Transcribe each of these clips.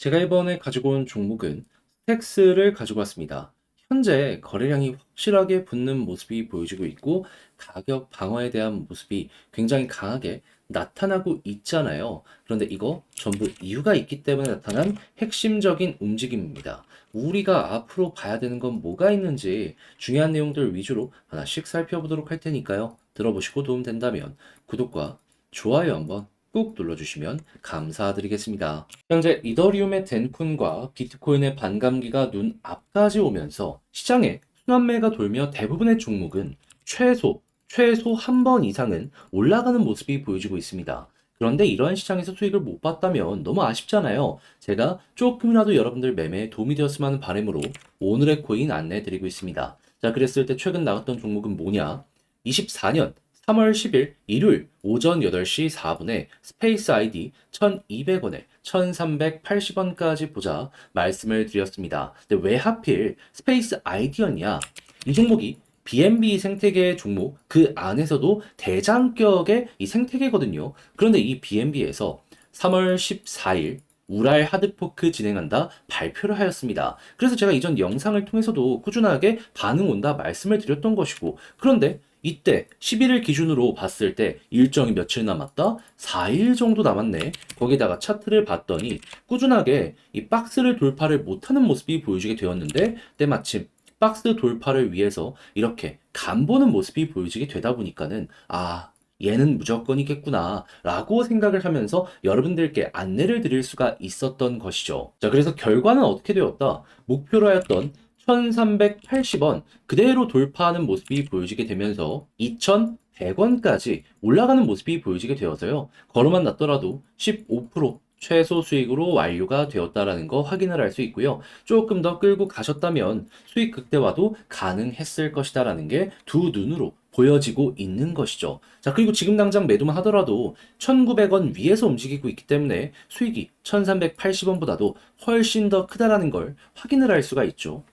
제가 이번에 가지고 온 종목은 스택스를 가지고 왔습니다. 현재 거래량이 확실하게 붙는 모습이 보여지고 있고 가격 방어에 대한 모습이 굉장히 강하게 나타나고 있잖아요. 그런데 이거 전부 이유가 있기 때문에 나타난 핵심적인 움직임입니다. 우리가 앞으로 봐야 되는 건 뭐가 있는지 중요한 내용들 위주로 하나씩 살펴보도록 할 테니까요. 들어보시고 도움된다면 구독과 좋아요 한번 꾹 눌러주시면 감사드리겠습니다. 현재 이더리움의 덴쿤과 비트코인의 반감기가 눈 앞까지 오면서 시장에 순환매가 돌며 대부분의 종목은 최소, 최소 한 번 이상은 올라가는 모습이 보여지고 있습니다. 그런데 이러한 시장에서 수익을 못 봤다면 너무 아쉽잖아요. 제가 조금이라도 여러분들 매매에 도움이 되었으면 하는 바람으로 오늘의 코인 안내해 드리고 있습니다. 자, 그랬을 때 최근 나갔던 종목은 뭐냐? 24년 3월 10일 일요일 오전 8시 4분에 스페이스 아이디 1200원에 1380원까지 보자 말씀을 드렸습니다. 근데 왜 하필 스페이스 아이디였냐? 이 종목이 BNB 생태계 종목 그 안에서도 대장격의 이 생태계거든요. 그런데 이 BNB에서 3월 14일 우랄 하드포크 진행한다 발표를 하였습니다. 그래서 제가 이전 영상을 통해서도 꾸준하게 반응 온다 말씀을 드렸던 것이고 그런데 이때 11일 기준으로 봤을 때 일정이 며칠 남았다? 4일 정도 남았네. 거기다가 차트를 봤더니 꾸준하게 이 박스를 돌파를 못하는 모습이 보여지게 되었는데 때마침 박스 돌파를 위해서 이렇게 간 보는 모습이 보여지게 되다 보니까는 아 얘는 무조건이겠구나 라고 생각을 하면서 여러분들께 안내를 드릴 수가 있었던 것이죠. 자 그래서 결과는 어떻게 되었다? 목표로 하였던 1380원 그대로 돌파하는 모습이 보여지게 되면서 2100원까지 올라가는 모습이 보여지게 되어서요. 걸음만 났더라도 15% 최소 수익으로 완료가 되었다라는 거 확인을 할 수 있고요. 조금 더 끌고 가셨다면 수익 극대화도 가능했을 것이다라는 게 두 눈으로 보여지고 있는 것이죠. 자, 그리고 지금 당장 매도만 하더라도 1,900원 위에서 움직이고 있기 때문에 수익이 1,380원보다도 훨씬 더 크다라는 걸 확인을 할 수가 있죠.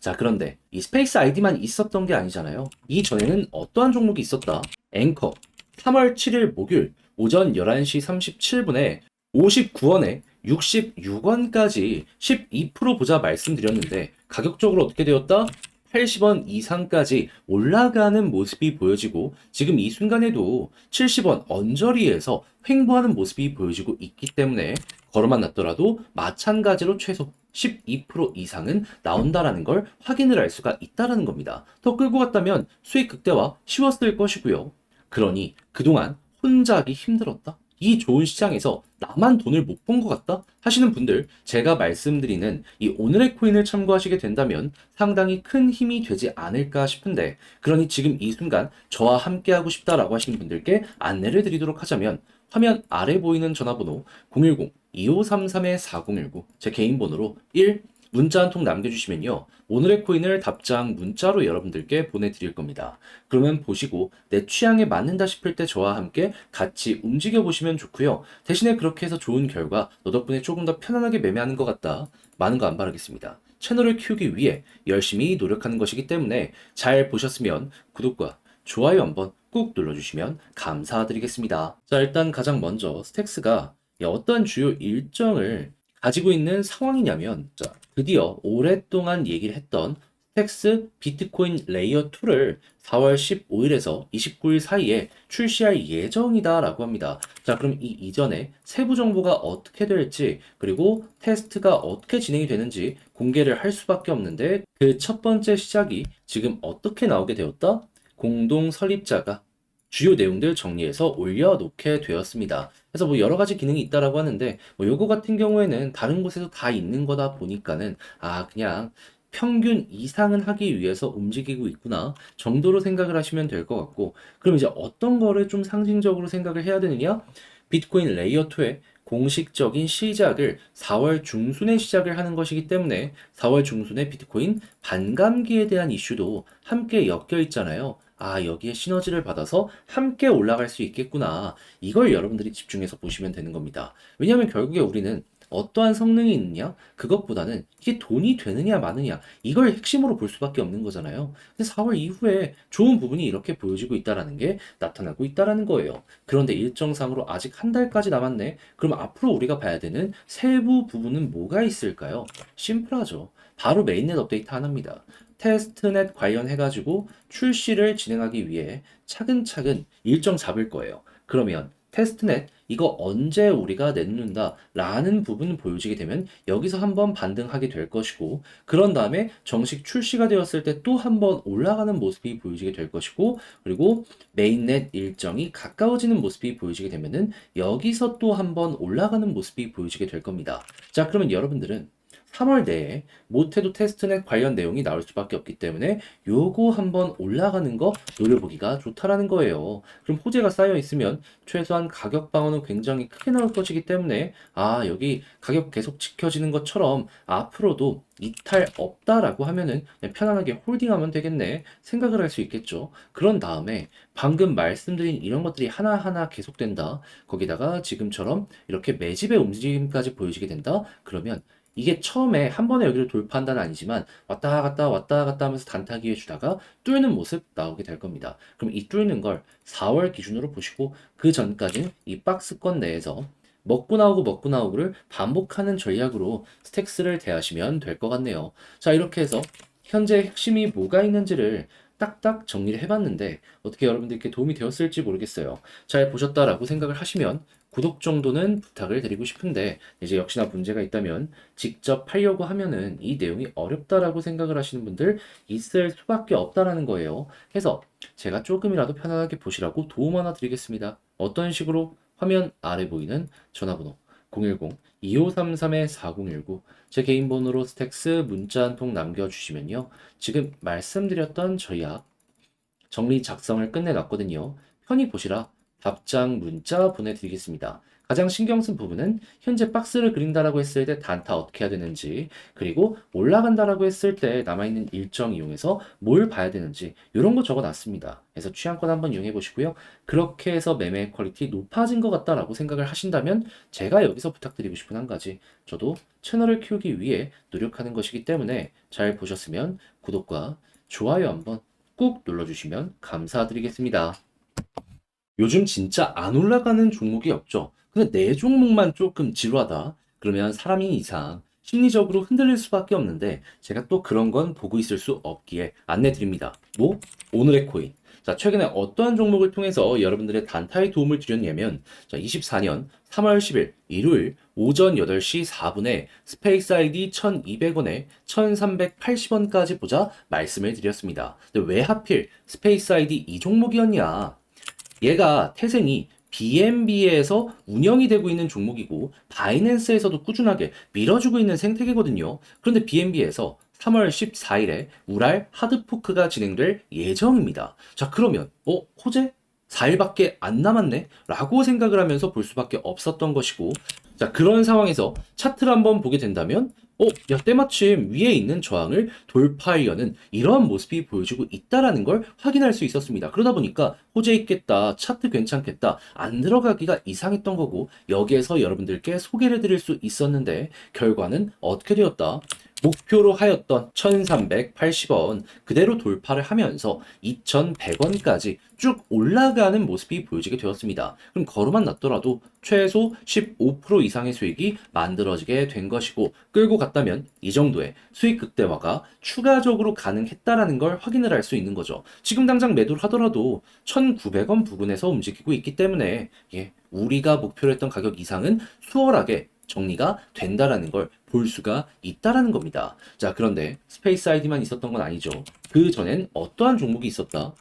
자, 그런데 이 스페이스 아이디만 있었던 게 아니잖아요. 이 전에는 어떠한 종목이 있었다? 앵커. 3월 7일 목요일 오전 11시 37분에 59원에 66원까지 12% 보자 말씀드렸는데 가격적으로 어떻게 되었다? 80원 이상까지 올라가는 모습이 보여지고 지금 이 순간에도 70원 언저리에서 횡보하는 모습이 보여지고 있기 때문에 걸어만 났더라도 마찬가지로 최소 12% 이상은 나온다라는 걸 확인을 할 수가 있다라는 겁니다. 더 끌고 갔다면 수익 극대화 쉬웠을 것이고요. 그러니 그동안 혼자 하기 힘들었다? 이 좋은 시장에서 나만 돈을 못 본 것 같다? 하시는 분들, 제가 말씀드리는 이 오늘의 코인을 참고하시게 된다면 상당히 큰 힘이 되지 않을까 싶은데, 그러니 지금 이 순간 저와 함께 하고 싶다라고 하시는 분들께 안내를 드리도록 하자면, 화면 아래 보이는 전화번호 010-2533-4019, 제 개인 번호로 1, 문자 한 통 남겨주시면요. 오늘의 코인을 답장 문자로 여러분들께 보내드릴 겁니다. 그러면 보시고 내 취향에 맞는다 싶을 때 저와 함께 같이 움직여 보시면 좋고요. 대신에 그렇게 해서 좋은 결과 너 덕분에 조금 더 편안하게 매매하는 것 같다. 많은 거 안 바라겠습니다. 채널을 키우기 위해 열심히 노력하는 것이기 때문에 잘 보셨으면 구독과 좋아요 한번 꾹 눌러주시면 감사드리겠습니다. 자, 일단 가장 먼저 스택스가 어떤 주요 일정을 가지고 있는 상황이냐면, 자, 드디어 오랫동안 얘기를 했던 스택스 비트코인 레이어 2를 4월 15일에서 29일 사이에 출시할 예정이다라고 합니다. 자, 그럼 이 이전에 세부 정보가 어떻게 될지, 그리고 테스트가 어떻게 진행이 되는지 공개를 할 수밖에 없는데, 그 첫 번째 시작이 지금 어떻게 나오게 되었다? 공동 설립자가 주요 내용들 정리해서 올려놓게 되었습니다. 그래서 뭐 여러 가지 기능이 있다라고 하는데 뭐 요거 같은 경우에는 다른 곳에도 다 있는 거다 보니까는 아 그냥 평균 이상은 하기 위해서 움직이고 있구나 정도로 생각을 하시면 될 것 같고 그럼 이제 어떤 거를 좀 상징적으로 생각을 해야 되느냐? 비트코인 레이어 2의 공식적인 시작을 4월 중순에 시작을 하는 것이기 때문에 4월 중순에 비트코인 반감기에 대한 이슈도 함께 엮여 있잖아요. 아, 여기에 시너지를 받아서 함께 올라갈 수 있겠구나. 이걸 여러분들이 집중해서 보시면 되는 겁니다. 왜냐하면 결국에 우리는 어떠한 성능이 있느냐? 그것보다는 이게 돈이 되느냐 마느냐 이걸 핵심으로 볼 수밖에 없는 거잖아요. 근데 4월 이후에 좋은 부분이 이렇게 보여지고 있다라는 게 나타나고 있다라는 거예요. 그런데 일정상으로 아직 한 달까지 남았네. 그럼 앞으로 우리가 봐야 되는 세부 부분은 뭐가 있을까요? 심플하죠. 바로 메인넷 업데이트 하나입니다. 테스트넷 관련해가지고 출시를 진행하기 위해 차근차근 일정 잡을 거예요. 그러면 테스트넷 이거 언제 우리가 내놓는다 라는 부분 보여지게 되면 여기서 한번 반등하게 될 것이고 그런 다음에 정식 출시가 되었을 때 또 한번 올라가는 모습이 보여지게 될 것이고 그리고 메인넷 일정이 가까워지는 모습이 보여지게 되면은 여기서 또 한번 올라가는 모습이 보여지게 될 겁니다. 자 그러면 여러분들은 3월 내에 못해도 테스트넷 관련 내용이 나올 수밖에 없기 때문에 요거 한번 올라가는 거 노려보기가 좋다라는 거예요. 그럼 호재가 쌓여 있으면 최소한 가격 방어는 굉장히 크게 나올 것이기 때문에 아 여기 가격 계속 지켜지는 것처럼 앞으로도 이탈 없다라고 하면은 편안하게 홀딩하면 되겠네 생각을 할 수 있겠죠. 그런 다음에 방금 말씀드린 이런 것들이 하나하나 계속된다. 거기다가 지금처럼 이렇게 매집의 움직임까지 보여지게 된다. 그러면 이게 처음에 한 번에 여기를 돌파한다는 아니지만 왔다 갔다 왔다 갔다 하면서 단타기에 주다가 뚫는 모습 나오게 될 겁니다. 그럼 이 뚫는 걸 4월 기준으로 보시고 그 전까지는 이 박스권 내에서 먹고 나오고 먹고 나오고를 반복하는 전략으로 스택스를 대하시면 될 것 같네요. 자, 이렇게 해서 현재 핵심이 뭐가 있는지를 딱딱 정리를 해봤는데 어떻게 여러분들께 도움이 되었을지 모르겠어요. 잘 보셨다라고 생각을 하시면 구독 정도는 부탁을 드리고 싶은데 이제 역시나 문제가 있다면 직접 하려고 하면은 이 내용이 어렵다라고 생각을 하시는 분들 있을 수밖에 없다라는 거예요. 해서 제가 조금이라도 편안하게 보시라고 도움 하나 드리겠습니다. 어떤 식으로 화면 아래 보이는 전화번호 010-2533-4019 제 개인 번호로 스택스 문자 한 통 남겨주시면요. 지금 말씀드렸던 저희야 정리 작성을 끝내놨거든요. 편히 보시라 답장 문자 보내드리겠습니다. 가장 신경 쓴 부분은 현재 박스를 그린다라고 했을 때 단타 어떻게 해야 되는지 그리고 올라간다라고 했을 때 남아있는 일정 이용해서 뭘 봐야 되는지 이런 거 적어놨습니다. 그래서 취향껏 한번 이용해 보시고요. 그렇게 해서 매매 퀄리티 높아진 것 같다라고 생각을 하신다면 제가 여기서 부탁드리고 싶은 한 가지 저도 채널을 키우기 위해 노력하는 것이기 때문에 잘 보셨으면 구독과 좋아요 한번 꾹 눌러주시면 감사드리겠습니다. 요즘 진짜 안 올라가는 종목이 없죠. 근데 내 종목만 조금 지루하다. 그러면 사람이 이상 심리적으로 흔들릴 수밖에 없는데 제가 또 그런 건 보고 있을 수 없기에 안내 드립니다. 뭐? 오늘의 코인. 자, 최근에 어떠한 종목을 통해서 여러분들의 단타에 도움을 드렸냐면 자, 24년 3월 10일 일요일 오전 8시 4분에 스페이스 아이디 1200원에 1380원까지 보자 말씀을 드렸습니다. 근데 왜 하필 스페이스 아이디 이 종목이었냐? 얘가 태생이 BNB에서 운영이 되고 있는 종목이고 바이낸스에서도 꾸준하게 밀어주고 있는 생태계거든요. 그런데 BNB에서 3월 14일에 우랄 하드포크가 진행될 예정입니다. 자, 그러면 어, 호재? 4일밖에 안 남았네? 라고 생각을 하면서 볼 수밖에 없었던 것이고 자, 그런 상황에서 차트를 한번 보게 된다면 어, 야, 때마침 위에 있는 저항을 돌파하려는 이러한 모습이 보여지고 있다라는 걸 확인할 수 있었습니다. 그러다 보니까 호재 있겠다, 차트 괜찮겠다, 안 들어가기가 이상했던 거고 여기에서 여러분들께 소개를 드릴 수 있었는데 결과는 어떻게 되었다? 목표로 하였던 1380원 그대로 돌파를 하면서 2100원까지 쭉 올라가는 모습이 보여지게 되었습니다. 그럼 거름만 났더라도 최소 15% 이상의 수익이 만들어지게 된 것이고 끌고 갔다면 이 정도의 수익 극대화가 추가적으로 가능했다라는 걸 확인을 할 수 있는 거죠. 지금 당장 매도를 하더라도 1900원 부근에서 움직이고 있기 때문에 예, 우리가 목표로 했던 가격 이상은 수월하게 정리가 된다라는 걸 볼 수가 있다라는 겁니다. 자, 그런데 스페이스 아이디만 있었던 건 아니죠. 그 전엔 어떠한 종목이 있었다?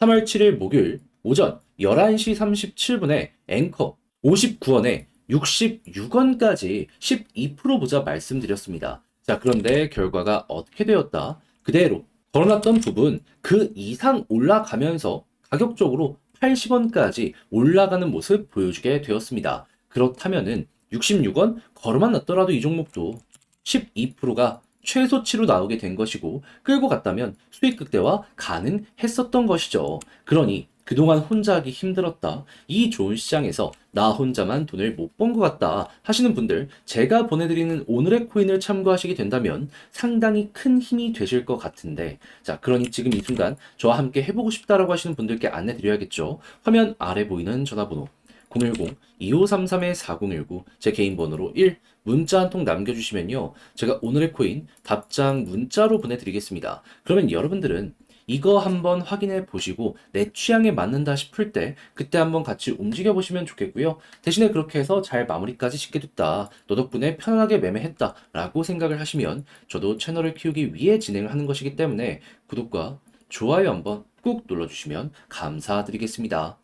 3월 7일 목요일 오전 11시 37분에 앵커 59원에 66원까지 12% 보자 말씀드렸습니다. 자, 그런데 결과가 어떻게 되었다? 그대로 걸어놨던 부분 그 이상 올라가면서 가격적으로 80원까지 올라가는 모습 보여주게 되었습니다. 그렇다면은 66원 걸어만 놨더라도 이 종목도 12%가 최소치로 나오게 된 것이고 끌고 갔다면 수익 극대화 가능했었던 것이죠. 그러니 그동안 혼자 하기 힘들었다. 이 좋은 시장에서 나 혼자만 돈을 못 번 것 같다 하시는 분들 제가 보내드리는 오늘의 코인을 참고하시게 된다면 상당히 큰 힘이 되실 것 같은데 자 그러니 지금 이 순간 저와 함께 해보고 싶다라고 하시는 분들께 안내 드려야겠죠. 화면 아래 보이는 전화번호 010-2533-4019 제 개인 번호로 1 문자 한 통 남겨주시면요. 제가 오늘의 코인 답장 문자로 보내드리겠습니다. 그러면 여러분들은 이거 한번 확인해 보시고 내 취향에 맞는다 싶을 때 그때 한번 같이 움직여 보시면 좋겠고요. 대신에 그렇게 해서 잘 마무리까지 짓게 됐다. 너 덕분에 편안하게 매매했다. 라고 생각을 하시면 저도 채널을 키우기 위해 진행을 하는 것이기 때문에 구독과 좋아요 한번 꾹 눌러주시면 감사드리겠습니다.